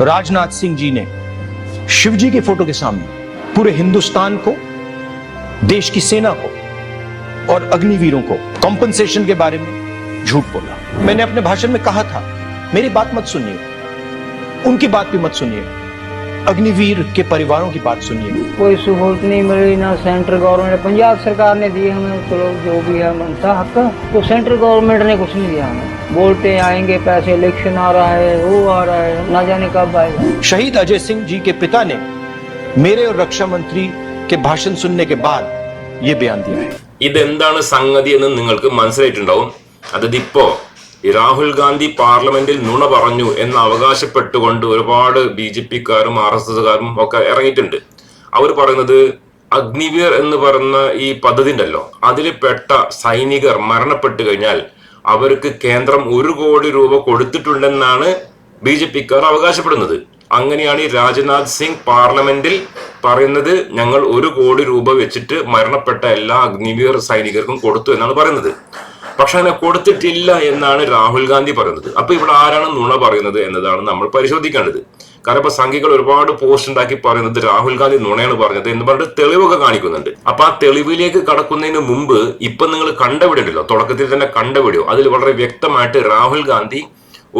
राजनाथ सिंह जी ने शिव जी के फ़ोटो के सामने पूरे हिंदुस्तान को, देश की सेना को और अग्निवीरों को कॉम्पनसेशन के बारे में झूठ बोला। मैंने अपने भाषण में कहा था, मेरी बात मत सुनिए, उनकी बात भी मत सुनिए, अग्निवीर के परिवारों की बात सुनिए। कोई सहूलत नहीं मिली ना सेंट्रल गवर्नमेंट पंजाब सरकार ने दी हमें, चलो जो भी है मनता हक तो सेंट्रल गवर्नमेंट ने कुछ नहीं दिया हमें। बोलते हैं आएंगे पैसे इलेक्शन आ रहा है वो आ रहा है ना जाने कब आएगा शहीद अजय सिंह जी के पिता ने मेरे और रक्षा मंत्री के भाषण सुनने के बाद ये बयान दिया है ഇതെന്താണ് സംഗതി എന്ന് നിങ്ങൾക്ക് മനസ്സിലായിട്ടുണ്ടാവും അതായത് ഇപ്പോ ഈ രാഹുൽ ഗാന്ധി പാർലമെന്റിൽ നുണ പറഞ്ഞു എന്ന് അവകാശപ്പെട്ടുകൊണ്ട് ഒരുപാട് ബി ജെ പിക്കാരും ആർ എസ് എസ്കാരും ഒക്കെ ഇറങ്ങിയിട്ടുണ്ട് അവർ പറയുന്നത് അഗ്നിവീർ എന്ന് പറയുന്ന ഈ പദ്ധതി ഉണ്ടല്ലോ അതിൽ പെട്ട സൈനികർ മരണപ്പെട്ടു കഴിഞ്ഞാൽ അവർക്ക് കേന്ദ്രം ഒരു കോടി രൂപ കൊടുത്തിട്ടുണ്ടെന്നാണ് ബി ജെ പിക്കാർ അവകാശപ്പെടുന്നത്. അങ്ങനെയാണ് ഈ രാജ്നാഥ് സിംഗ് പാർലമെന്റിൽ പറയുന്നത് ഞങ്ങൾ ഒരു കോടി രൂപ വെച്ചിട്ട് മരണപ്പെട്ട എല്ലാ അഗ്നിവീർ സൈനികർക്കും കൊടുത്തു എന്നാണ് പറയുന്നത്. പക്ഷെ അങ്ങനെ കൊടുത്തിട്ടില്ല എന്നാണ് രാഹുൽ ഗാന്ധി പറയുന്നത്. അപ്പൊ ഇവിടെ ആരാണ് നുണ പറയുന്നത് എന്നതാണ് നമ്മൾ പരിശോധിക്കേണ്ടത്. കാരണം ഇപ്പൊ സംഘികൾ ഒരുപാട് പോസ്റ്റ് ഉണ്ടാക്കി പറയുന്നത് രാഹുൽ ഗാന്ധി നുണയാണ് പറഞ്ഞത് എന്ന് പറഞ്ഞിട്ട് തെളിവൊക്കെ കാണിക്കുന്നുണ്ട്. അപ്പൊ ആ തെളിവിലേക്ക് കടക്കുന്നതിന് മുമ്പ് ഇപ്പൊ നിങ്ങൾ കണ്ട തുടക്കത്തിൽ തന്നെ കണ്ട അതിൽ വളരെ വ്യക്തമായിട്ട് രാഹുൽ ഗാന്ധി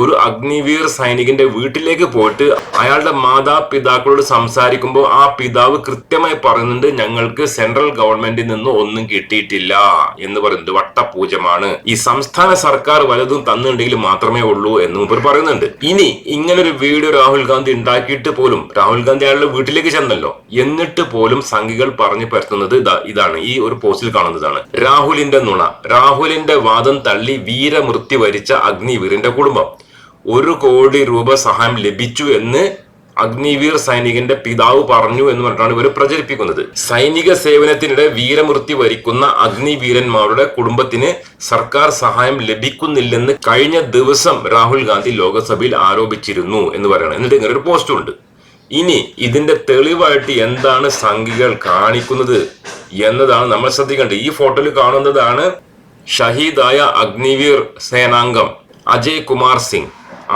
ഒരു അഗ്നിവീർ സൈനികന്റെ വീട്ടിലേക്ക് പോയിട്ട് അയാളുടെ മാതാപിതാക്കളോട് സംസാരിക്കുമ്പോൾ ആ പിതാവ് കൃത്യമായി പറയുന്നുണ്ട് ഞങ്ങൾക്ക് സെൻട്രൽ ഗവൺമെന്റിൽ നിന്ന് ഒന്നും കിട്ടിയിട്ടില്ല എന്ന് പറയുന്നത് വട്ടപൂജമാണ്. ഈ സംസ്ഥാന സർക്കാർ വലതും തന്നിട്ടുണ്ടെങ്കിൽ മാത്രമേ ഉള്ളൂ എന്ന് ഇവർ പറയുന്നുണ്ട്. ഇനി ഇങ്ങനൊരു വീഡിയോ രാഹുൽ ഗാന്ധി ഉണ്ടാക്കിയിട്ട് പോലും രാഹുൽ ഗാന്ധി അയാളുടെ വീട്ടിലേക്ക് ചെന്നല്ലോ. എന്നിട്ട് പോലും സംഘികൾ പറഞ്ഞു പരത്തുന്നത് ഇതാ ഇതാണ്. ഈ ഒരു പോസ്റ്റിൽ കാണുന്നതാണ്. രാഹുലിന്റെ നുണ. രാഹുലിന്റെ വാദം തള്ളി വീരമൃത്യു വരിച്ച അഗ്നിവീറിന്റെ കുടുംബം. ഒരു കോടി രൂപ സഹായം ലഭിച്ചു എന്ന് അഗ്നിവീർ സൈനികന്റെ പിതാവ് പറഞ്ഞു എന്ന് പറഞ്ഞിട്ടാണ് ഇവർ പ്രചരിപ്പിക്കുന്നത്. സൈനിക സേവനത്തിനിടെ വീരമൃത്യു വരിക്കുന്ന അഗ്നിവീരന്മാരുടെ കുടുംബത്തിന് സർക്കാർ സഹായം ലഭിക്കുന്നില്ലെന്ന് കഴിഞ്ഞ ദിവസം രാഹുൽ ഗാന്ധി ലോക്സഭയിൽ ആരോപിച്ചിരുന്നു എന്ന് പറയണം. എന്നിട്ട് ഇങ്ങനെ ഒരു പോസ്റ്റും ഉണ്ട്. ഇനി ഇതിന്റെ തെളിവായിട്ട് എന്താണ് സംഘികൾ കാണിക്കുന്നത് എന്നതാണ് നമ്മൾ ശ്രദ്ധിക്കേണ്ടത്. ഈ ഫോട്ടോയിൽ കാണുന്നതാണ് ഷഹീദായ അഗ്നിവീർ സേനാംഗം അജയ് കുമാർ സിംഗ്.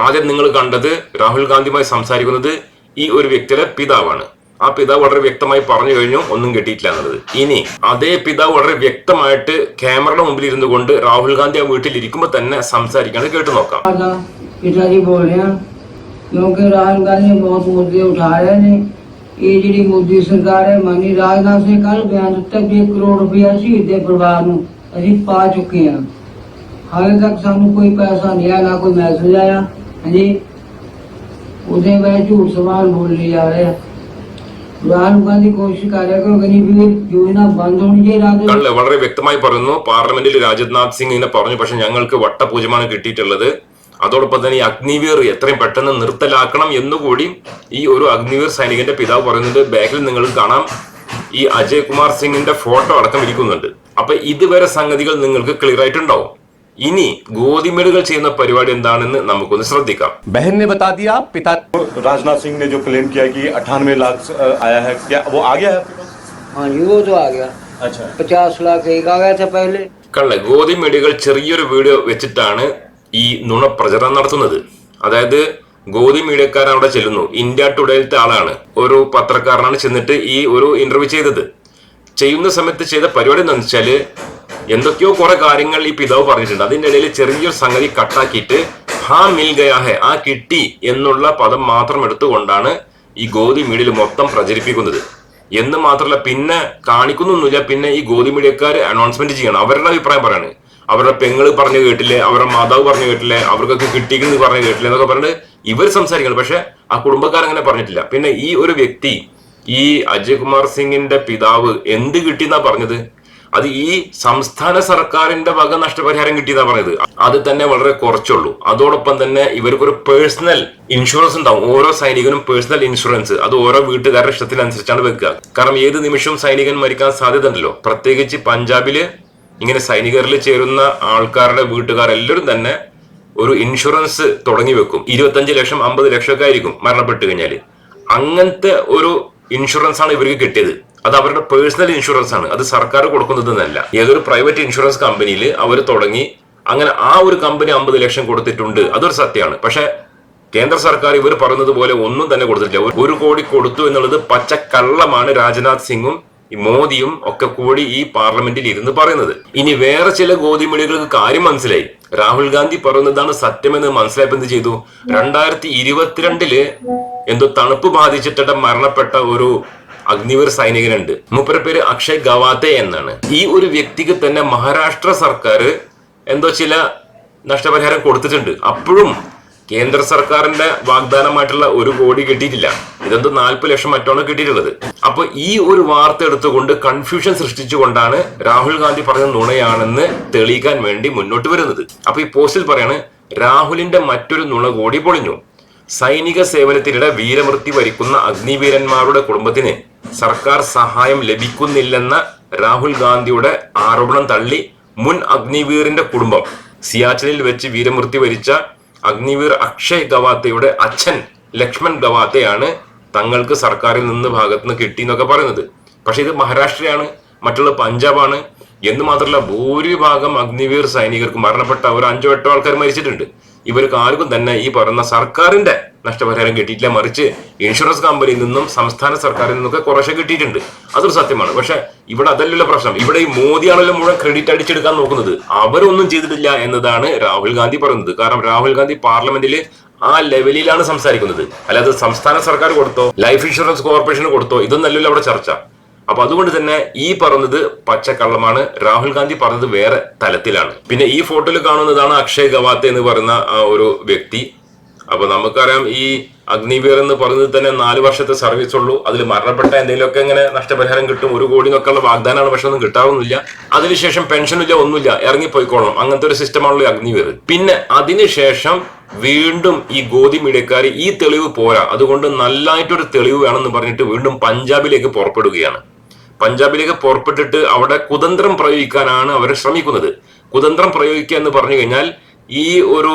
ആദ്യം നിങ്ങൾ കണ്ടത് രാഹുൽ ഗാന്ധിയുമായി സംസാരിക്കുന്നത് ഈ ഒരു വ്യക്തിയുടെ പിതാവാണ്. ആ പിതാവ് വളരെ വ്യക്തമായി പറഞ്ഞു കഴിഞ്ഞു ഒന്നും കിട്ടിയിട്ടില്ല എന്നുള്ളത്. ഇനി അതേ പിതാവ് വളരെ വ്യക്തമായിട്ട് ക്യാമറയുടെ മുമ്പിൽ ഇരുന്നു കൊണ്ട് രാഹുൽ ഗാന്ധി ആ വീട്ടിൽ ഇരിക്കുമ്പോൾ തന്നെ സംസാരിക്കാണ് കേട്ടു നോക്കാം. पिताजी बोल रहे हैं क्योंकि राहुल गांधी ने बहुत मुद्दे उठा रहे हैं ये जी ਹਾਂਜੀ? ਉਹਦੇ ਵਿੱਚ ਝੂਠ ਸਵਾਲ ਬੋਲੀ ਜਾ ਰਹੇ। ਆ വിവാഹമുഖാൻ കോശിഷ് വളരെ വ്യക്തമായി പറയുന്നു പാർലമെന്റിൽ രാജ്നാഥ് സിംഗ് ഇങ്ങനെ പറഞ്ഞു പക്ഷെ ഞങ്ങൾക്ക് വട്ടപൂജമാണ് കിട്ടിയിട്ടുള്ളത്. അതോടൊപ്പം തന്നെ ഈ അഗ്നിവീർ എത്രയും പെട്ടെന്ന് നിർത്തലാക്കണം എന്നുകൂടി ഈ ഒരു അഗ്നിവീർ സൈനികന്റെ പിതാവ് പറയുന്നുണ്ട്. ബാക്കിൽ നിങ്ങൾ കാണാം ഈ അജയ് കുമാർ സിംഗിന്റെ ഫോട്ടോ അടക്കം ഇരിക്കുന്നുണ്ട്. അപ്പൊ ഇതുവരെ സംഗതികൾ നിങ്ങൾക്ക് ക്ലിയർ ആയിട്ടുണ്ടാവും. ഇനി ഗോതിമേടുകൾ ചെയ്യുന്ന പരിപാടി എന്താണെന്ന് നമുക്കൊന്ന് ശ്രദ്ധിക്കാം बहन ने बता दिया पिता राजनाथ सिंह ने जो क्लेम किया कि अट्ठानवे लाख अ, आया है क्या वो आ गया है आपके पास हाँ जी वो तो आ गया अच्छा पचास लाख एक आ गया था पहले കള്ള ഗോതിമേടികൾ ചെറിയൊരു വീഡിയോ വെച്ചിട്ടാണ് ഈ നുണ പ്രചരണം നടത്തുന്നത് അതായത് ഗോതി മീഡിയക്കാരൻ അവിടെ ചെല്ലുന്നു ഇന്ത്യ ടുഡേയിലത്തെ ആളാണ് ഒരു പത്രക്കാരനാണ് ചെന്നിട്ട് ഈ ഒരു ഇന്റർവ്യൂ ചെയ്തത് ചെയ്യുന്ന സമയത്ത് ചെയ്ത പരിപാടി എന്താണെന്ന് വെച്ചാല് എന്തൊക്കെയോ കുറെ കാര്യങ്ങൾ ഈ പിതാവ് പറഞ്ഞിട്ടുണ്ട്. അതിന്റെ ഇടയിൽ ചെറിയൊരു സംഗതി കട്ടാക്കിയിട്ട് ഹാ മിൽ ഗയാ ഹെ ആ കിട്ടി എന്നുള്ള പദം മാത്രം എടുത്തുകൊണ്ടാണ് ഈ ഗോതി മീഡിയയിൽ മൊത്തം പ്രചരിപ്പിക്കുന്നത്. എന്ന് മാത്രമല്ല പിന്നെ കാണിക്കുന്നൊന്നുമില്ല. പിന്നെ ഈ ഗോതി മീഡിയക്കാർ അനൗൺസ്മെന്റ് ചെയ്യണം. അവരുടെ അഭിപ്രായം പറയാണ്. അവരുടെ പെങ്ങൾ പറഞ്ഞു കേട്ടില്ലേ? അവരുടെ മാതാവ് പറഞ്ഞു കേട്ടില്ലേ? അവർക്കൊക്കെ കിട്ടിയെന്ന് പറഞ്ഞു കേട്ടില്ലേ? എന്നൊക്കെ പറഞ്ഞിട്ട് ഇവർ സംസാരിക്കണം. പക്ഷെ ആ കുടുംബക്കാരങ്ങനെ പറഞ്ഞിട്ടില്ല. പിന്നെ ഈ ഒരു വ്യക്തി ഈ അജയ് കുമാർ സിംഗിന്റെ പിതാവ് എന്ത് കിട്ടിയെന്നാ പറഞ്ഞത്? അത് ഈ സംസ്ഥാന സർക്കാരിന്റെ വക നഷ്ടപരിഹാരം കിട്ടിയതാ പറയുന്നത് അത് തന്നെ വളരെ കുറച്ചുള്ളൂ. അതോടൊപ്പം തന്നെ ഇവർക്കൊരു പേഴ്സണൽ ഇൻഷുറൻസ് ഉണ്ടാവും. ഓരോ സൈനികനും പേഴ്സണൽ ഇൻഷുറൻസ്. അത് ഓരോ വീട്ടുകാരുടെ ഇഷ്ടത്തിനനുസരിച്ചാണ് വെക്കുക. കാരണം ഏത് നിമിഷവും സൈനികൻ മരിക്കാൻ സാധ്യത ഉണ്ടല്ലോ പ്രത്യേകിച്ച് പഞ്ചാബിൽ ഇങ്ങനെ സൈനികരിൽ ചേരുന്ന ആൾക്കാരുടെ വീട്ടുകാരെല്ലാവരും തന്നെ ഒരു ഇൻഷുറൻസ് തുടങ്ങി വെക്കും. ഇരുപത്തഞ്ച് ലക്ഷം അമ്പത് ലക്ഷം ഒക്കെ ആയിരിക്കും മരണപ്പെട്ട് കഴിഞ്ഞാൽ അങ്ങനത്തെ ഒരു ഇൻഷുറൻസ് ആണ് ഇവർക്ക് കിട്ടിയത്. അത് അവരുടെ പേഴ്സണൽ ഇൻഷുറൻസ് ആണ്. അത് സർക്കാർ കൊടുക്കുന്നതെന്നല്ല ഏതൊരു പ്രൈവറ്റ് ഇൻഷുറൻസ് കമ്പനിയിൽ അവർ തുടങ്ങി അങ്ങനെ ആ ഒരു കമ്പനി അമ്പത് ലക്ഷം കൊടുത്തിട്ടുണ്ട്. അതൊരു സത്യമാണ്. പക്ഷെ കേന്ദ്ര സർക്കാർ ഇവർ പറയുന്നത് പോലെ ഒന്നും തന്നെ കൊടുത്തിട്ടില്ല. ഒരു കോടി കൊടുത്തു എന്നുള്ളത് പച്ച കള്ളമാണ് രാജ്നാഥ് സിംഗും മോദിയും ഒക്കെ കൂടി ഈ പാർലമെന്റിൽ ഇരുന്ന് പറയുന്നത്. ഇനി വേറെ ചില ഗോതിമിടികൾക്ക് കാര്യം മനസ്സിലായി. രാഹുൽ ഗാന്ധി പറയുന്നതാണ് സത്യമെന്ന് മനസ്സിലായപ്പോ എന്ത് ചെയ്തു? രണ്ടായിരത്തി ഇരുപത്തിരണ്ടിൽ എന്തോ തണുപ്പ് ബാധിച്ചിട്ട് മരണപ്പെട്ട ഒരു അഗ്നിവീർ സൈനികനുണ്ട്. മൂപ്പര പേര് അക്ഷയ് ഗവാത്തെ എന്നാണ്. ഈ ഒരു വ്യക്തിക്ക് തന്നെ മഹാരാഷ്ട്ര സർക്കാർ എന്തോ ചില നഷ്ടപരിഹാരം കൊടുത്തിട്ടുണ്ട്. അപ്പോഴും കേന്ദ്ര സർക്കാരിന്റെ വാഗ്ദാനമായിട്ടുള്ള ഒരു കോടി കിട്ടിയിട്ടില്ല. ഇതെന്തോ നാൽപ്പത് ലക്ഷം മറ്റാണ് കിട്ടിയിട്ടുള്ളത്. അപ്പൊ ഈ ഒരു വാർത്ത എടുത്തുകൊണ്ട് കൺഫ്യൂഷൻ സൃഷ്ടിച്ചുകൊണ്ടാണ് രാഹുൽ ഗാന്ധി പറഞ്ഞ നുണയാണെന്ന് തെളിയിക്കാൻ വേണ്ടി മുന്നോട്ട് വരുന്നത്. അപ്പൊ ഈ പോസ്റ്റിൽ പറയാണ് രാഹുലിന്റെ മറ്റൊരു നുണ കൂടി പൊളിഞ്ഞു. സൈനിക സേവനത്തിനിടെ വീരമൃത്യു വരിക്കുന്ന അഗ്നിവീരന്മാരുടെ കുടുംബത്തിന് സർക്കാർ സഹായം ലഭിക്കുന്നില്ലെന്ന രാഹുൽ ഗാന്ധിയുടെ ആരോപണം തള്ളി മുൻ അഗ്നിവീറിന്റെ കുടുംബം. സിയാച്ചിനിൽ വെച്ച് വീരമൃത്യു വരിച്ച അഗ്നിവീർ അക്ഷയ് ഗവാത്തയുടെ അച്ഛൻ ലക്ഷ്മൺ ഗവാത്തയാണ് തങ്ങൾക്ക് സർക്കാരിൽ നിന്ന് ഭാഗത്ത് നിന്ന് കിട്ടി എന്നൊക്കെ പറയുന്നത്. പക്ഷെ ഇത് മഹാരാഷ്ട്രയാണ് മറ്റുള്ള പഞ്ചാബാണ്. എന്ന് മാത്രമല്ല ഭൂരിഭാഗം അഗ്നിവീർ സൈനികർക്ക് മരണപ്പെട്ട ഒരു അഞ്ചോ എട്ടോ ആൾക്കാർ മരിച്ചിട്ടുണ്ട്. ഇവർക്ക് ആർക്കും തന്നെ ഈ പറയുന്ന സർക്കാരിന്റെ നഷ്ടപരിഹാരം കിട്ടിയിട്ടില്ല. മറിച്ച് ഇൻഷുറൻസ് കമ്പനിയിൽ നിന്നും സംസ്ഥാന സർക്കാരിൽ നിന്നൊക്കെ കുറേശ്ശെ കിട്ടിയിട്ടുണ്ട്. അതൊരു സത്യമാണ്. പക്ഷെ ഇവിടെ അതല്ലല്ലോ പ്രശ്നം. ഇവിടെ ഈ മോദിയാണല്ലോ മുഴുവൻ ക്രെഡിറ്റ് അടിച്ചെടുക്കാൻ നോക്കുന്നത്. അവരൊന്നും ചെയ്തിട്ടില്ല എന്നതാണ് രാഹുൽ ഗാന്ധി പറയുന്നത്. കാരണം രാഹുൽ ഗാന്ധി പാർലമെന്റിൽ ആ ലെവലിലാണ് സംസാരിക്കുന്നത്. അല്ലാതെ സംസ്ഥാന സർക്കാർ കൊടുത്തോ ലൈഫ് ഇൻഷുറൻസ് കോർപ്പറേഷൻ കൊടുത്തോ ഇതൊന്നല്ലല്ലോ അവിടെ ചർച്ച. അപ്പൊ അതുകൊണ്ട് തന്നെ ഈ പറഞ്ഞത് പച്ചക്കള്ളമാണ്. രാഹുൽ ഗാന്ധി പറഞ്ഞത് വേറെ തലത്തിലാണ്. പിന്നെ ഈ ഫോട്ടോയിൽ കാണുന്നതാണ് അക്ഷയ് ഗവാത്തെ എന്ന് പറയുന്ന ഒരു വ്യക്തി. അപ്പൊ നമുക്കറിയാം ഈ അഗ്നിവീർ എന്ന് പറയുന്നത് തന്നെ നാല് വർഷത്തെ സർവീസ് ഉള്ളൂ. അതിൽ മരണപ്പെട്ട എന്തെങ്കിലുമൊക്കെ ഇങ്ങനെ നഷ്ടപരിഹാരം കിട്ടും. ഒരു കോടി എന്നൊക്കെയുള്ള വാഗ്ദാനമാണ്. പക്ഷെ ഒന്നും കിട്ടാറൊന്നുമില്ല. അതിനുശേഷം പെൻഷനില്ല ഒന്നുമില്ല. ഇറങ്ങിപ്പോയിക്കോളണം. അങ്ങനത്തെ ഒരു സിസ്റ്റമാണല്ലോ ഈ അഗ്നിവീർ. പിന്നെ അതിനുശേഷം വീണ്ടും ഈ ഗോതി മീഡിയക്കാർ ഈ തെളിവ് പോരാ. അതുകൊണ്ട് നല്ലതായിട്ടൊരു തെളിവ് വേണമെന്ന് പറഞ്ഞിട്ട് വീണ്ടും പഞ്ചാബിലേക്ക് പുറപ്പെടുകയാണ്. പഞ്ചാബിലേക്ക് പുറപ്പെട്ടിട്ട് അവിടെ കുതന്ത്രം പ്രയോഗിക്കാനാണ് അവർ ശ്രമിക്കുന്നത് കുതന്ത്രം പ്രയോഗിക്കുക എന്ന് പറഞ്ഞു കഴിഞ്ഞാൽ ഈ ഒരു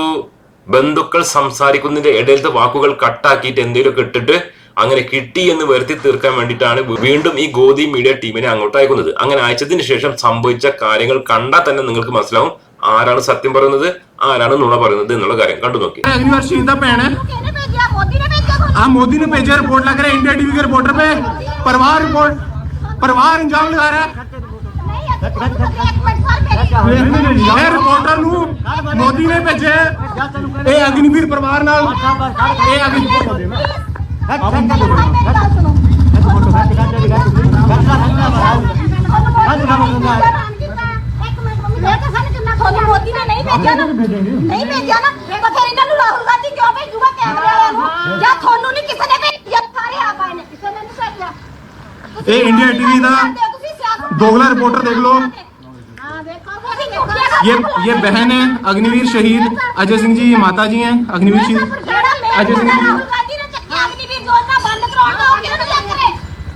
ബന്ധുക്കൾ സംസാരിക്കുന്നതിന്റെ ഇടയിലത്തെ വാക്കുകൾ കട്ടാക്കിയിട്ട് എന്തെങ്കിലുമൊക്കെ ഇട്ടിട്ട് അങ്ങനെ കിട്ടി എന്ന് വരുത്തി തീർക്കാൻ വേണ്ടിയിട്ടാണ് വീണ്ടും ഈ ഗോതി മീഡിയ ടീമിനെ അങ്ങോട്ട് അയക്കുന്നത് അങ്ങനെ അയച്ചതിന് ശേഷം സംഭവിച്ച കാര്യങ്ങൾ കണ്ടാൽ തന്നെ നിങ്ങൾക്ക് മനസ്സിലാവും ആരാണ് സത്യം പറയുന്നത് ആരാണ് നുണ പറയുന്നത് എന്നുള്ള കാര്യം കണ്ടു നോക്കി अग्निवर शहीद का भैन है किसने भेजा मोदी ने भेजा तो हाँ मोदी ने भेजा रिपोर्ट लग रहा है इंडिया टीवी के रिपोर्टर पे परिवार रिपोर्ट ਪਰਿਵਾਰ ਅੰਜਾਮ ਲਗਾ ਰਿਹਾ। ਇਹ ਰਿਪੋਰਟਰ ਨੂੰ ਮੋਦੀ ਨੇ ਭੇਜਿਆ ਇਹ ਅਗਨੀਵੀਰ ਪਰਿਵਾਰ ਨਾਲ। ਨਹੀਂ ਭੇਜਿਆ ਨਾ। ਬਥੇਰੇ ਇਹਨਾਂ ਨੂੰ ਰਾਹੁਲ ਗਾਂਧੀ ਕਿਉਂ ਭੇਜੂਗਾ ਕੈਮਰੇ ਵਾਲਿਆਂ ਨੂੰ? ਜਾਂ ਤੁਹਾਨੂੰ ਨਹੀਂ ਕਿਸੇ ਇਹ ਇੰਡੀਆ ਟੀਵੀ ਦਾ दोगला रिपोर्टर देख लो ਹਾਂ ਦੇਖੋ ਤੁਸੀਂ ਝੂਠੀਆਂ ये ये बहन है अग्निवीर शहीद अजय सिंह जी ये माता जी हैं अग्निवीर शहीद ਜਿਹੜਾ ਮੇਰਾ अजय सिंह जी ਰਾਹੁਲ ਗਾਂਧੀ ਨੇ ਚੱਕਿਆ ਅਗਨੀਵੀਰ ਯੋਜਨਾ ਬੰਦ ਕਰਾਉਣ ਦਾ ਉਹ ਕਿਹਨੂੰ ਚੱਕ ਰਹੇ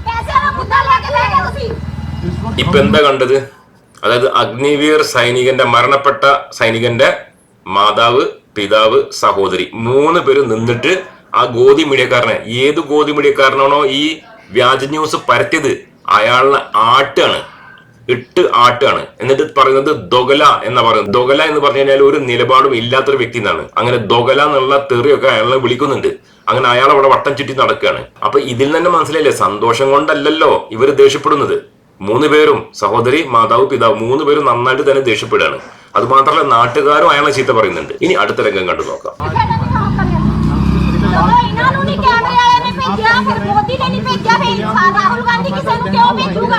ਪੈਸੇ ਵਾਲਾ ਮੁੱਦਾ ਲੈ ਕੇ ਲੈ ਗਏ ਤੁਸੀਂ ഇപ്പൊ എന്താ കണ്ടത് അതായത് അഗ്നിവീർ സൈനികന്റെ മരണപ്പെട്ട സൈനികന്റെ മാതാവ് പിതാവ് സഹോദരി മൂന്ന് പേര് നിന്നിട്ട് ആ ഗോതി മീഡിയക്കാരനെ ഏത് ഗോതി മീഡിയക്കാരനാണോ ഈ വ്യാജ ന്യൂസ് പരത്തിയത് അയാളെ ആട്ടാണ് ഇട്ട് ആട്ടാണ് എന്നിട്ട് പറയുന്നത് ദൊഗല എന്ന പറയുന്നത്. ദൊഗല എന്ന് പറഞ്ഞു കഴിഞ്ഞാൽ ഒരു നിലപാടും ഇല്ലാത്തൊരു വ്യക്തി എന്നാണ്. അങ്ങനെ ദൊഗല എന്നുള്ള തെറിയൊക്കെ അയാളെ വിളിക്കുന്നുണ്ട്. അങ്ങനെ അയാൾ അവിടെ വട്ടം ചുറ്റി നടക്കുകയാണ്. അപ്പൊ ഇതിൽ തന്നെ മനസ്സിലായില്ലേ? സന്തോഷം കൊണ്ടല്ലല്ലോ ഇവർ ദേഷ്യപ്പെടുന്നത്. മൂന്ന് പേരും സഹോദരി മാതാവ് പിതാവ് മൂന്ന് പേരും നന്നായിട്ട് തന്നെ ദേഷ്യപ്പെടുകയാണ്. അത് മാത്രമല്ല നാട്ടുകാരും അയാളെ ചീത്ത പറയുന്നുണ്ട്. ഇനി അടുത്ത രംഗം കണ്ടു നോക്കാം. ਜਦੋਂ ਇਹਨਾਂ ਨੂੰ ਨਹੀਂ ਕੈਮਰੇ ਵਾਲਿਆਂ ਨੇ ਭੇਜਿਆ ਫਿਰ ਮੋਦੀ ਨੇ ਨਹੀਂ ਭੇਜਿਆ ਫਿਰ ਰਾਹੁਲ गांधी किसी को क्यों भेजूगा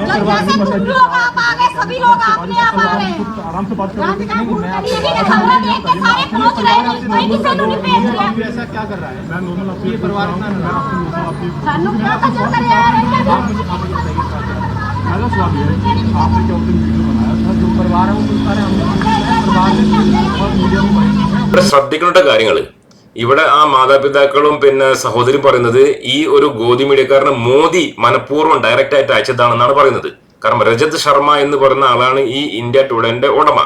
जब जैसे तुम लोग आप आ गए सभी लोग अपने आप आ गए आराम से बात रात का भूल करिए कि खबरें देख के सारे पहुंच रहे हैं कोई किसी को नहीं भेज रहा ऐसा क्या कर रहा है मैं नॉर्मल आपके परिवार ਸਾਨੂੰ ਕਿਉਂ ਕਜਲ ਕਰਿਆ ਰਹਿੰਦਾ पहला सवाल ये है कि आपने जो दिन वीडियो बनाया था जो परिवार है वो सारे हम और मीडिया में ഇവിടെ ശ്രദ്ധിക്കേണ്ട കാര്യങ്ങൾ ഇവിടെ ആ മാതാപിതാക്കളും പിന്നെ സഹോദരി പറയുന്നത് ഈ ഒരു ഗോതി മീഡിയക്കാരന് മോദി മനഃപൂർവം ഡയറക്റ്റ് ആയിട്ട് അയച്ചതാണെന്നാണ് പറയുന്നത്. കാരണം രജത് ശർമ്മ എന്ന് പറയുന്ന ആളാണ് ഈ ഇന്ത്യ ടുഡേന്റെ ഉടമ.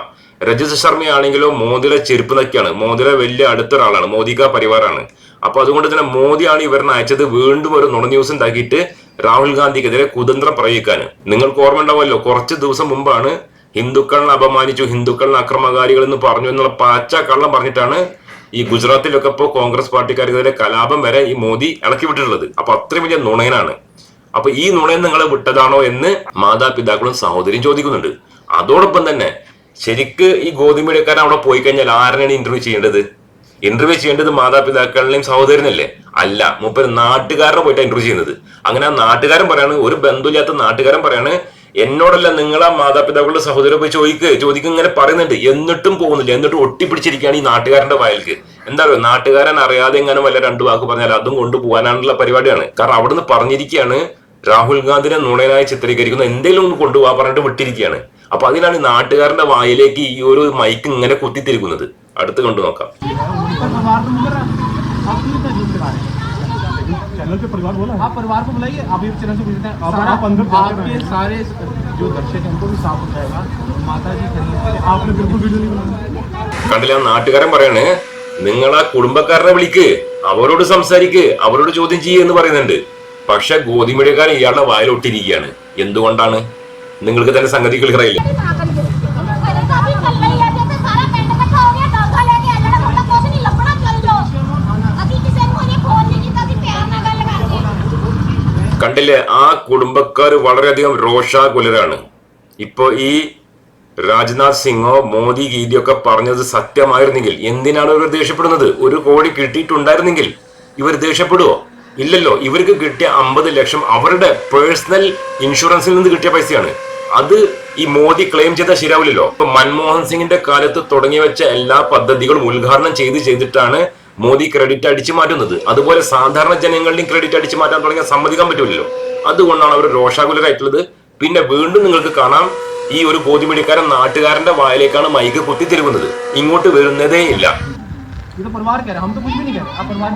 രജത് ശർമ്മയാണെങ്കിലോ മോദിയുടെ ചെരുപ്പ് നക്കിയാണ്. മോദിയുടെ വലിയ അടുത്തൊരാളാണ്. മോദിക പരിവാറാണ്. അപ്പൊ അതുകൊണ്ട് തന്നെ മോദിയാണ് ഇവരെ അയച്ചത്. വീണ്ടും ഒരു നുണ ന്യൂസ് ഉണ്ടാക്കിയിട്ട് രാഹുൽ ഗാന്ധിക്കെതിരെ കുതന്ത്രം പ്രയോഗിക്കാൻ നിങ്ങൾക്ക് ഓർമ്മ ഉണ്ടാവുമല്ലോ കുറച്ച് ദിവസം മുമ്പാണ് ഹിന്ദുക്കളെ അപമാനിച്ചു. ഹിന്ദുക്കളെ അക്രമകാരികൾ എന്ന് പറഞ്ഞു എന്നുള്ള പാച്ച കള്ളം പറഞ്ഞിട്ടാണ് ഈ ഗുജറാത്തിലൊക്കെ ഇപ്പോൾ കോൺഗ്രസ് പാർട്ടിക്കാർക്കെതിരെ കലാപം വരെ ഈ മോദി ഇളക്കി വിട്ടിട്ടുള്ളത്. അപ്പൊ അത്രയും വലിയ നുണയനാണ്. അപ്പൊ ഈ നുണയൻ നിങ്ങൾ വിട്ടതാണോ എന്ന് മാതാപിതാക്കളും സഹോദരിയും ചോദിക്കുന്നുണ്ട്. അതോടൊപ്പം തന്നെ ശരിക്ക് ഈ ഗോതമ്പടിക്കാരൻ അവിടെ പോയി കഴിഞ്ഞാൽ ആരാണ് ഇന്റർവ്യൂ ചെയ്യേണ്ടത്? ഇന്റർവ്യൂ ചെയ്യേണ്ടത് മാതാപിതാക്കളിലെയും സഹോദരനല്ലേ? അല്ല മൂപ്പര് നാട്ടുകാരനെ പോയിട്ട് ഇന്റർവ്യൂ ചെയ്യുന്നത്. അങ്ങനെ ആ നാട്ടുകാരൻ പറയാണ് ഒരു ബന്ധുല്ലാത്ത നാട്ടുകാരൻ പറയാണ് എന്നോടല്ല നിങ്ങളെ മാതാപിതാക്കളുടെ സഹോദരൻ പോയി ചോദിക്ക് ചോദിക്കും ഇങ്ങനെ പറയുന്നുണ്ട്. എന്നിട്ടും പോകുന്നില്ല. എന്നിട്ടും ഒട്ടിപ്പിടിച്ചിരിക്കുകയാണ് ഈ നാട്ടുകാരന്റെ വയൽക്ക്. എന്താ പറയുക നാട്ടുകാരൻ അറിയാതെ എങ്ങനെ വല്ല രണ്ടു വാക്ക് പറഞ്ഞാൽ അതും കൊണ്ടുപോകാനാണുള്ള പരിപാടിയാണ്. കാരണം അവിടുന്ന് പറഞ്ഞിരിക്കുകയാണ് രാഹുൽ ഗാന്ധിനെ നുണയനായി ചിത്രീകരിക്കുന്ന. എന്തെങ്കിലും ഒന്ന് കൊണ്ടുപോകാൻ പറഞ്ഞിട്ട് വിട്ടിരിക്കുകയാണ്. അപ്പൊ അതിനാണ് നാട്ടുകാരന്റെ വായിലേക്ക് ഈ ഒരു മൈക്ക് ഇങ്ങനെ കുത്തിത്തിരിക്കുന്നത്. അടുത്ത് കണ്ടു നോക്കാം. चैनल पे परिवार बोला आप परिवार को बुलाइए आप ये चैनल से पूछते हैं आप- सारा- आप अंदर जाके आपके रहें। सारे जो दर्शक हैं उनको भी साफ हो जाएगा माता जी खड़ी आपने बिल्कुल वीडियो नहीं बनाया കണ്ടില്ല ആ നാട്ടുകാരൻ പറയാണ് നിങ്ങൾ ആ കുടുംബക്കാരനെ വിളിക്ക് അവരോട് സംസാരിക്ക് അവരോട് ചോദ്യം ചെയ്യ് എന്ന് പറയുന്നുണ്ട് പക്ഷെ ഗോതിമീഡിയക്കാരൻ ഇയാളുടെ വായിലൊട്ടിരിക്കുകയാണ് എന്തുകൊണ്ടാണ് നിങ്ങൾക്ക് തന്നെ സംഗതി ക്ലിയർ ആയില്ലേ കണ്ടില്ലേ ആ കുടുംബക്കാർ വളരെയധികം രോഷാകുലരാണ്. ഇപ്പൊ ഈ രാജ്നാഥ് സിംഗോ മോദി ഗീതിയോ ഒക്കെ പറഞ്ഞത് സത്യമായിരുന്നെങ്കിൽ എന്തിനാണ് ഇവർ ദേഷ്യപ്പെടുന്നത്? ഒരു കോടി കിട്ടിയിട്ടുണ്ടായിരുന്നെങ്കിൽ ഇവർ ദേഷ്യപ്പെടുവോ? ഇല്ലല്ലോ ഇവർക്ക് കിട്ടിയ അമ്പത് ലക്ഷം അവരുടെ പേഴ്സണൽ ഇൻഷുറൻസിൽ നിന്ന് കിട്ടിയ പൈസയാണ്. അത് ഈ മോദി ക്ലെയിം ചെയ്താൽ ശരിയാവില്ലല്ലോ. ഇപ്പൊ മൻമോഹൻ സിംഗിന്റെ കാലത്ത് തുടങ്ങി വെച്ച എല്ലാ പദ്ധതികളും ഉദ്ഘാടനം ചെയ്ത് ചെയ്തിട്ടാണ് മോദി ക്രെഡിറ്റ് അടിച്ചു മാറ്റുന്നത്. അതുപോലെ സാധാരണ ജനങ്ങളുടെയും ക്രെഡിറ്റ് അടിച്ചു മാറ്റാൻ തുടങ്ങിയാൽ സമ്മതിക്കാൻ പറ്റില്ലല്ലോ അതുകൊണ്ടാണ് അവർ രോഷാകുലരായിട്ടുള്ളത്. പിന്നെ വീണ്ടും നിങ്ങൾക്ക് കാണാം ഈ ഒരു ബോധ്യമിടിക്കാരൻ നാട്ടുകാരന്റെ വായിലേക്കാണ് മൈക്ക് കുത്തിത്തിരുവുന്നത് ഇങ്ങോട്ട് വരുന്നതേ ഇല്ല. ये तो परिवार कह रहे हैं हम तो कुछ भी नहीं कह रहे। आप परिवार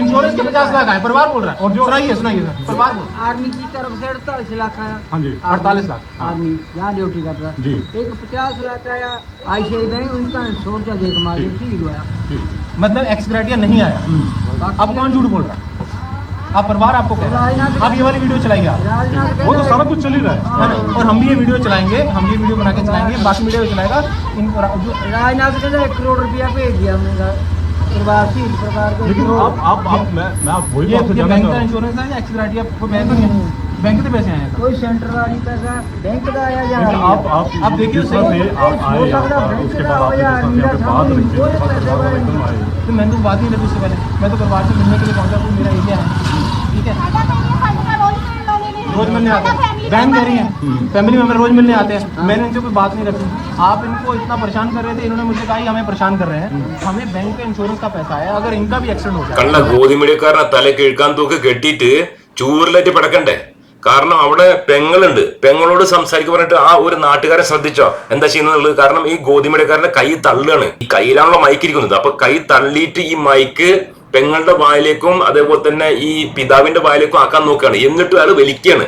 इंश्योरेंस के पचास लाख आए परिवार बोल रहा है। और जो सुनाइए सुनाइए सर परिवार बोल आर्मी की तरफ़ से अड़तालीस लाख आया हाँ जी अड़तालीस लाख आर्मी यहाँ ड्यूटी कर रहा जी। है एक पचास लाख आया आईसीआई बैंक उनका सोचा देख मारे ठीक हुआ। मतलब एक्सग्रेटिया नहीं आया। अब कौन झूठ बोल रहा है? आप परिवार आपको कह रहे हैं। आप ये वाली वीडियो चलाइए वो तो सारा कुछ चल ही रहा है। और हम भी ये वीडियो चलाएँगे हम ये वीडियो बना के चलाएँगे। बाकी मीडिया चलाएगा। इन राजनाथ एक करोड़ रुपया दिया हमने लेकिन आप आप आप मैं मैं आप वही बात तो बैंक का इंश्योरेंस है या आपको बैंक बैंक उसके बाद बात रखिए तो मैं तो बात ही। नहीं पहले मैं तो परिवार से मिलने के लिए पहुँचा तो मेरा एरिया है। रोज मिलने आते ਸਾਡਾ हैं family बहन member कह रही है फैमिली मेंबर रोज मिलने आते हैं मैंने इनसे कोई बात नहीं रखी आप इनको इतना परेशान कर रहे थे इन्होंने मुझसे कहा "ये हमें परेशान कर रहे हैं हमें बैंक का इंश्योरेंस का पैसा है अगर इनका भी एक्सीडेंट हो जाए കണ്ട ഗോതിമീഡിയക്കാരനെ തല കിഴക്കാൻ തൂക്ക് കെട്ടിയിട്ട് ചൂറിലേറ്റ് പിടക്കണ്ടേ കാരണം അവിടെ പെങ്ങളുണ്ട് പെങ്ങളോട് സംസാരിക്കാൻ പറഞ്ഞിട്ട് ആ ഒരു നാട്ടുകാരെ ശ്രദ്ധിച്ചോ എന്താ ചെയ്യുന്നത് കാരണം ഈ ഗോതിമീഡിയക്കാരന്റെ കൈ തള്ളുകയാണ് ഈ കയ്യിലാണല്ലോ മൈക്ക് ഇരിക്കുന്നത് അപ്പൊ കൈ തള്ളിയിട്ട് ഈ മൈക്ക് പെങ്ങളുടെ വായിലേക്കും അതേപോലെ തന്നെ ഈ പിതാവിന്റെ വായിലേക്കും ആക്കാൻ നോക്കുകയാണ്. എന്നിട്ട് അത് വലിക്കുകയാണ്.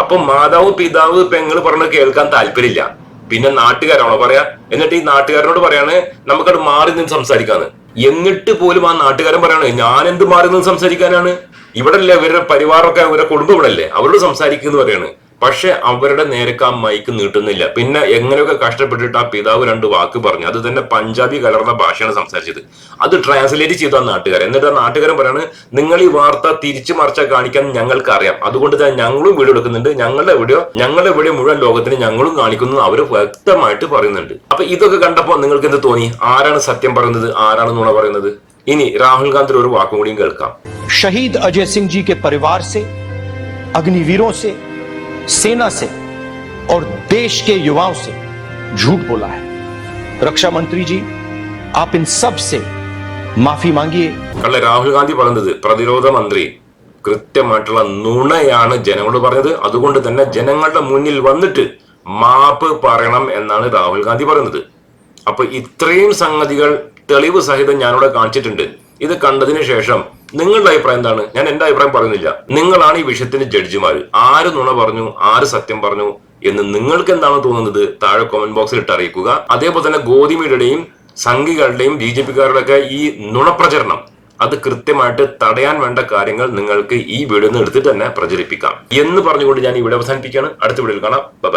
അപ്പൊ മാതാവ് പിതാവ് പെങ്ങൾ പറഞ്ഞത് കേൾക്കാൻ താല്പര്യമില്ല. പിന്നെ നാട്ടുകാരാണോ പറയാ? എന്നിട്ട് ഈ നാട്ടുകാരനോട് പറയാണ് നമുക്കത് മാറി നിന്ന് സംസാരിക്കാന്ന്. എന്നിട്ട് പോലും ആ നാട്ടുകാരൻ പറയാണ് ഞാൻ എന്ത് മാറി നിന്ന് സംസാരിക്കാനാണ്? ഇവിടെ അല്ലേ ഇവരുടെ പരിവാറൊക്കെ ഇവരുടെ കുടുംബം ഇവിടെ അല്ലേ അവരോട് സംസാരിക്കുന്നു പറയാണ്. പക്ഷെ അവരുടെ നേരക്ക് ആ മൈക്ക് നീട്ടുന്നില്ല. പിന്നെ എങ്ങനെയൊക്കെ കഷ്ടപ്പെട്ടിട്ട് ആ പിതാവ് രണ്ട് വാക്ക് പറഞ്ഞു. അത് തന്നെ പഞ്ചാബി കലർന്ന ഭാഷയാണ് സംസാരിച്ചത്. അത് ട്രാൻസ്ലേറ്റ് ചെയ്ത നാട്ടുകാർ. എന്നിട്ട് ആ നാട്ടുകാരൻ പറയാണ് നിങ്ങൾ ഈ വാർത്ത തിരിച്ചു മറിച്ച കാണിക്കാൻ ഞങ്ങൾക്ക് അറിയാം അതുകൊണ്ട് തന്നെ ഞങ്ങളും വീഡിയോ എടുക്കുന്നുണ്ട്. ഞങ്ങളുടെ വീഡിയോ ഞങ്ങളുടെ വീഡിയോ മുഴുവൻ ലോകത്തിന് ഞങ്ങളും കാണിക്കുന്നു അവർ വ്യക്തമായിട്ട് പറയുന്നുണ്ട്. അപ്പൊ ഇതൊക്കെ കണ്ടപ്പോൾ നിങ്ങൾക്ക് എന്ത് തോന്നി? ആരാണ് സത്യം പറയുന്നത്? ആരാണ് നുണ പറയുന്നത്? ഇനി രാഹുൽ ഗാന്ധി ഒരു വാക്കും കൂടിയും കേൾക്കാം. ഷഹീദ് അജയ് സിംഗ് ജി കെ പരിവാർ സെ അഗ്നിവീരോ സെ सेना से और देश के युवाओं से झूठ बोला है रक्षा मंत्री जी आप इन सब से माफी मांगिए അല്ല രാഹുൽ ഗാന്ധി പറഞ്ഞത് പ്രതിരോധ മന്ത്രി കൃത്യമായിട്ടുള്ള നുണയാണ് ജനങ്ങളോട് പറഞ്ഞത് അതുകൊണ്ട് തന്നെ ജനങ്ങളുടെ മുന്നിൽ വന്നിട്ട് മാപ്പ് പറയണം എന്നാണ് രാഹുൽ ഗാന്ധി പറയുന്നത് അപ്പൊ ഇത്രയും സംഗതികൾ തെളിവ് സഹിതം ഞാനിവിടെ കാണിച്ചിട്ടുണ്ട് ഇത് കണ്ടതിന് ശേഷം നിങ്ങളുടെ അഭിപ്രായം എന്താണ്? ഞാൻ എന്റെ അഭിപ്രായം പറയുന്നില്ല. നിങ്ങളാണ് ഈ വിഷയത്തിന് ജഡ്ജിമാര് ആര് നുണ പറഞ്ഞു ആര് സത്യം പറഞ്ഞു എന്ന് നിങ്ങൾക്ക് എന്താണ് തോന്നുന്നത് താഴെ കോമന്റ് ബോക്സിൽ ഇട്ട് അറിയിക്കുക. അതേപോലെ തന്നെ ഗോതിമയുടെയും സംഘികളുടെയും ബി ജെ പിക്കാരുടെയൊക്കെ ഈ നുണപ്രചരണം അത് കൃത്യമായിട്ട് തടയാൻ വേണ്ട കാര്യങ്ങൾ നിങ്ങൾക്ക് ഈ വീഡിയോ നിന്ന് എടുത്തിട്ട് തന്നെ പ്രചരിപ്പിക്കാം. എന്ന് പറഞ്ഞുകൊണ്ട് ഞാൻ ഇവിടെ അവസാനിപ്പിക്കുകയാണ്. അടുത്ത വീഡിയോയിൽ കാണാം. ബൈ